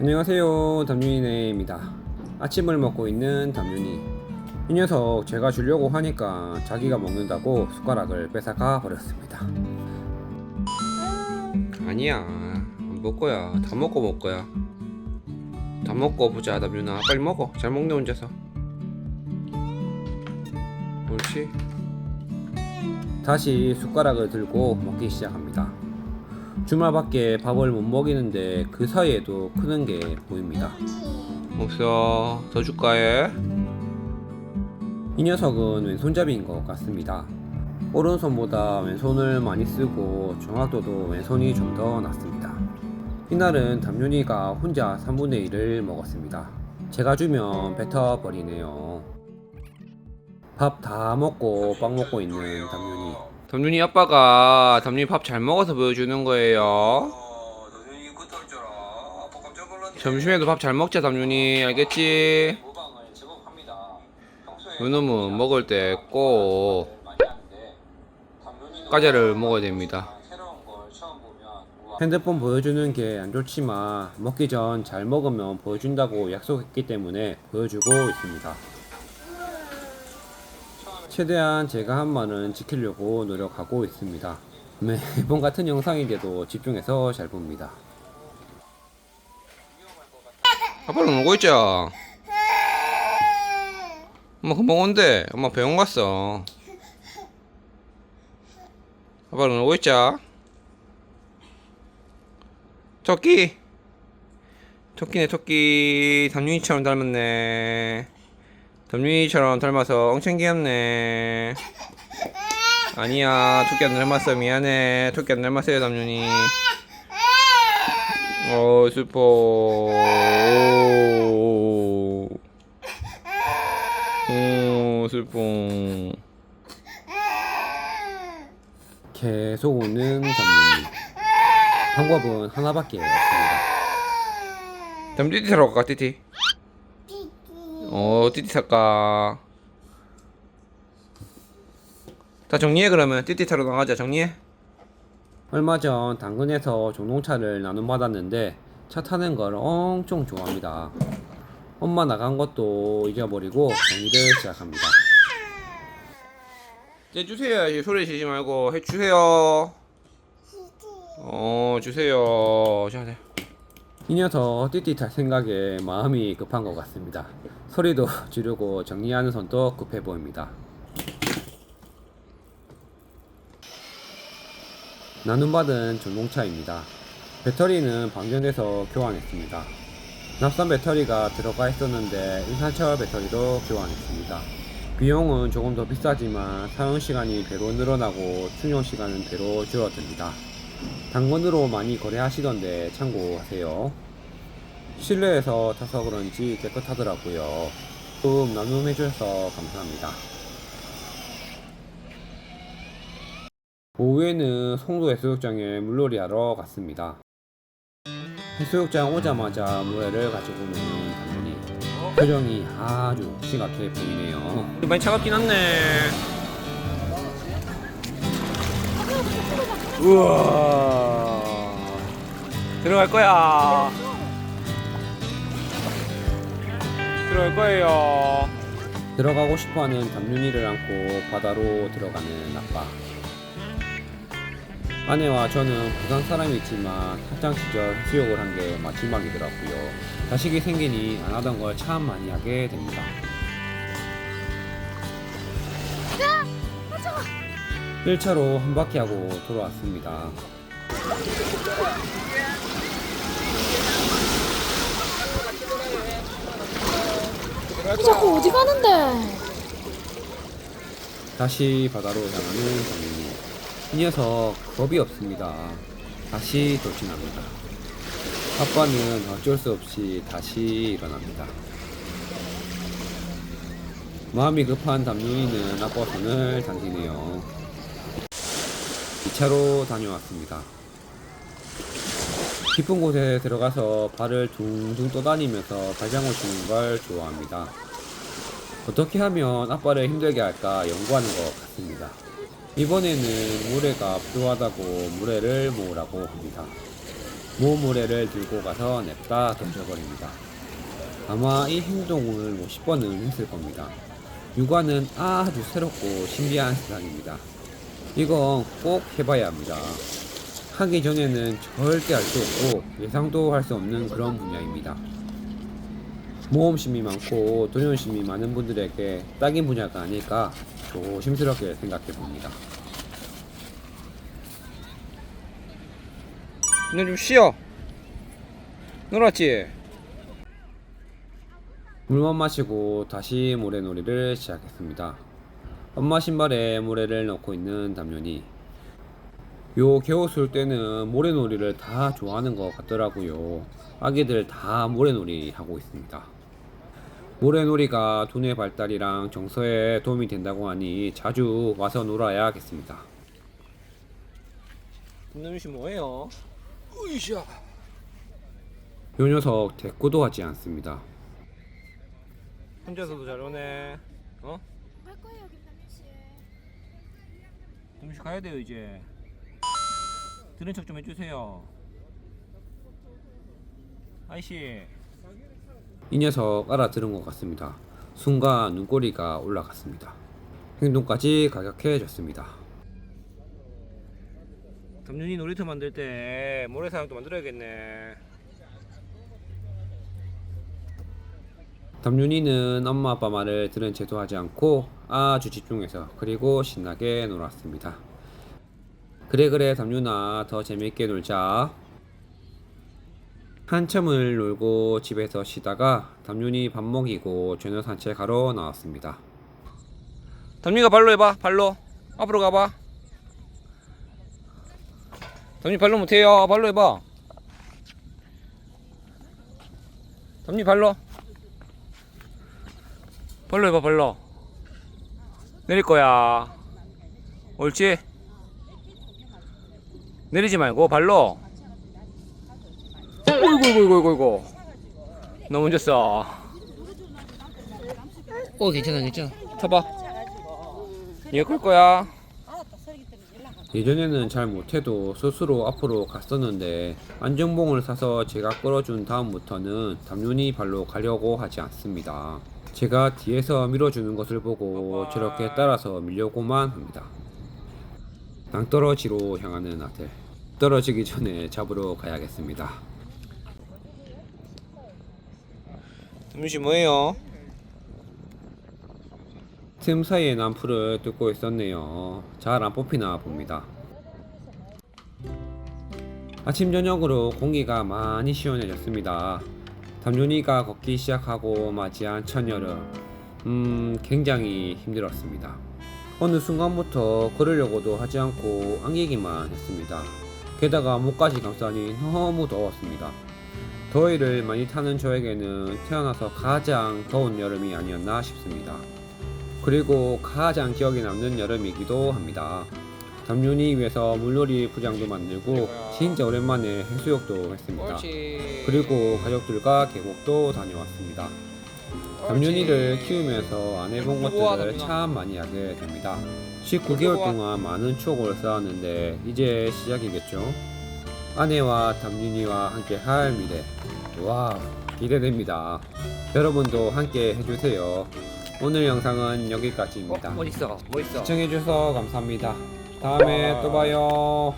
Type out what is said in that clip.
안녕하세요 담윤이네입니다. 아침을 먹고 있는 담윤이 이 녀석 제가 주려고 하니까 자기가 먹는다고 숟가락을 뺏어가 버렸습니다. 아니야 안 먹을 거야. 다 먹고 먹을 거야. 다 먹고 보자 담윤아 빨리 먹어. 잘 먹네 혼자서. 옳지? 다시 숟가락을 들고 먹기 시작합니다 주말밖에 밥을 못 먹이는데 그 사이에도 크는 게 보입니다. 없어. 더 줄까 해? 이 녀석은 왼손잡이인 것 같습니다. 오른손보다 왼손을 많이 쓰고 정확도도 왼손이 좀 더 낫습니다. 이날은 담윤이가 혼자 3분의 1을 먹었습니다. 제가 주면 뱉어버리네요. 밥 다 먹고 빵 먹고 있는 담윤이. 담윤이 아빠가 담윤이 밥 잘 먹어서 보여주는 거예요. 점심에도 밥 잘 먹자 담윤이 알겠지? 요놈은 먹을 때 꼭 과자를 먹어야 됩니다. 핸드폰 보여주는 게 안 좋지만 먹기 전 잘 먹으면 보여준다고 약속했기 때문에 보여주고 있습니다. 최대한 제가 한 말은 지키려고 노력하고 있습니다. 매번 같은 영상인데도 집중해서 잘 봅니다. 아빠랑 놀고 있자. 엄마 금방 온대. 엄마 병원 갔어. 아빠랑 놀고 있자. 토끼. 토끼네 토끼. 담윤이처럼 닮았네. 담윤이처럼 닮아서 엄청 귀엽네. 아니야, 토끼 안 닮았어. 미안해. 토끼 안 닮았어요, 담윤이. 어, 슬퍼. 오, 오 슬퍼. 계속 우는 담윤이. 방법은 하나밖에 없습니다. 담 띠띠 사러 갈까, 띠띠? 어, 띠띠 살까? 다 정리해 그러면. 띠띠 타러 나가자. 정리해. 얼마 전 당근에서 종농차를 나눔 받았는데 차 타는 걸 엄청 좋아합니다. 엄마 나간 것도 잊어버리고 정리를 시작합니다. 이제 주세요. 이제 소리 지지 말고 해 주세요. 어 주세요. 자, 자. 이 녀석 띠띠 탈 생각에 마음이 급한 것 같습니다 소리도 지르고 정리하는 손도 급해 보입니다 나눔받은 전동차입니다. 배터리는 방전돼서 교환했습니다. 납산 배터리가 들어가 있었는데 인산철 배터리로 교환했습니다. 비용은 조금 더 비싸지만 사용 시간이 배로 늘어나고 충전 시간은 배로 줄어듭니다. 당근으로 많이 거래하시던데 참고하세요. 실내에서 타서 그런지 깨끗하더라고요. 좀 나눔해 주셔서 감사합니다. 오후에는 송도 해수욕장에 물놀이 하러 갔습니다. 해수욕장 오자마자 모래를 가지고 노는 당연히 표정이 아주 심각해 보이네요. 많이 차갑긴 한네. 우와. 들어갈 거야. 들어갈 거예요. 들어가고 싶어하는 담윤이를 안고 바다로 들어가는 아빠. 아내와 저는 부산 사람이지만 학창 시절 해수욕을 한 게 마지막이더라고요. 자식이 생기니 안 하던 걸 참 많이 하게 됩니다. 1차로 한 바퀴 하고 돌아왔습니다. 자꾸 어디 가는데? 다시 바다로 향하는 장면이 이 녀석 겁이 없습니다. 다시 돌진합니다. 아빠는 어쩔 수 없이 다시 일어납니다. 마음이 급한 담요이는 아빠 손을 당기네요. 2차로 다녀왔습니다. 깊은 곳에 들어가서 발을 둥둥 떠다니면서 발장구 치는 걸 좋아합니다. 어떻게 하면 아빠를 힘들게 할까 연구하는 것 같습니다. 이번에는 모래가 필요하다고 모래를 모으라고 합니다. 모 모래를 들고 가서 냅다 던져버립니다. 아마 이 행동을 뭐 10번은 했을 겁니다. 육아는 아주 새롭고 신비한 세상입니다. 이건 꼭 해봐야 합니다. 하기 전에는 절대 알 수 없고 예상도 할 수 없는 그런 분야입니다. 모험심이 많고 도전심이 많은 분들에게 딱인 분야가 아닐까 조심스럽게 생각해 봅니다. 너좀 쉬어. 놀았지? 물만 마시고 다시 모래놀이를 시작했습니다. 엄마 신발에 모래를 넣고 있는 담요니 요 겨우술 때는 모래놀이를 다 좋아하는 것 같더라고요. 아기들 다 모래놀이 하고 있습니다. 모래놀이가 두뇌 발달이랑 정서에 도움이 된다고 하니 자주 와서 놀아야겠습니다. 김남씨 뭐예요? 으이샤. 요 녀석 대꾸도 하지 않습니다. 혼자서도 잘 오네. 어? 김씨 가야 돼요 이제. 들은 척 좀 해주세요. 아이씨. 이 녀석 알아들은 것 같습니다. 순간 눈꼬리가 올라갔습니다. 행동까지 가격해졌습니다. 담윤이 놀이터 만들 때 모래사장도 만들어야겠네. 담윤이는 엄마 아빠 말을 들은 채도 하지 않고 아주 집중해서 그리고 신나게 놀았습니다. 그래 그래 담윤아 더 재밌게 놀자. 한참을 놀고 집에서 쉬다가 담윤이 밥 먹이고 저녁 산책하러 나왔습니다. 담윤이가 발로 해봐 발로 앞으로 가봐. 담윤이 발로 못해요 발로 해봐. 담윤이 발로. 발로 해봐 발로. 내릴 거야. 옳지? 내리지 말고 발로. 어이구 이구 이구 이구 이구 너무 써. 어 괜찮아 괜찮아. 타봐. 얘끌 거야. 예전에는 잘 못해도 스스로 앞으로 갔었는데 안전봉을 사서 제가 끌어준 다음부터는 담윤이 발로 가려고 하지 않습니다. 제가 뒤에서 밀어주는 것을 보고 저렇게 따라서 밀려고만 합니다. 낭떠러지로 향하는 아들. 떨어지기 전에 잡으러 가야겠습니다. 잠시 뭐예요? 틈 사이에 난 풀을 뜯고 있었네요. 잘 안 뽑히나 봅니다. 아침 저녁으로 공기가 많이 시원해졌습니다. 담윤이가 걷기 시작하고 맞이한 첫여름. 음, 굉장히 힘들었습니다. 어느 순간부터 걸으려고도 하지 않고 안기기만 했습니다. 게다가 목까지 감싸니 너무 더웠습니다. 더위를 많이 타는 저에게는 태어나서 가장 더운 여름이 아니었나 싶습니다. 그리고 가장 기억에 남는 여름이기도 합니다. 담윤이 위해서 물놀이 부장도 만들고 진짜 오랜만에 해수욕도 했습니다. 그리고 가족들과 계곡도 다녀왔습니다. 담윤이를 키우면서 안 해본 것들을 참 많이 하게 됩니다. 19개월 동안 많은 추억을 쌓았는데 이제 시작이겠죠? 아내와 담윤이와 함께 할 미래. 와 기대됩니다. 여러분도 함께 해주세요. 오늘 영상은 여기까지입니다. 멋있어 멋있어 시청해주셔서 감사합니다. 다음에 또 봐요.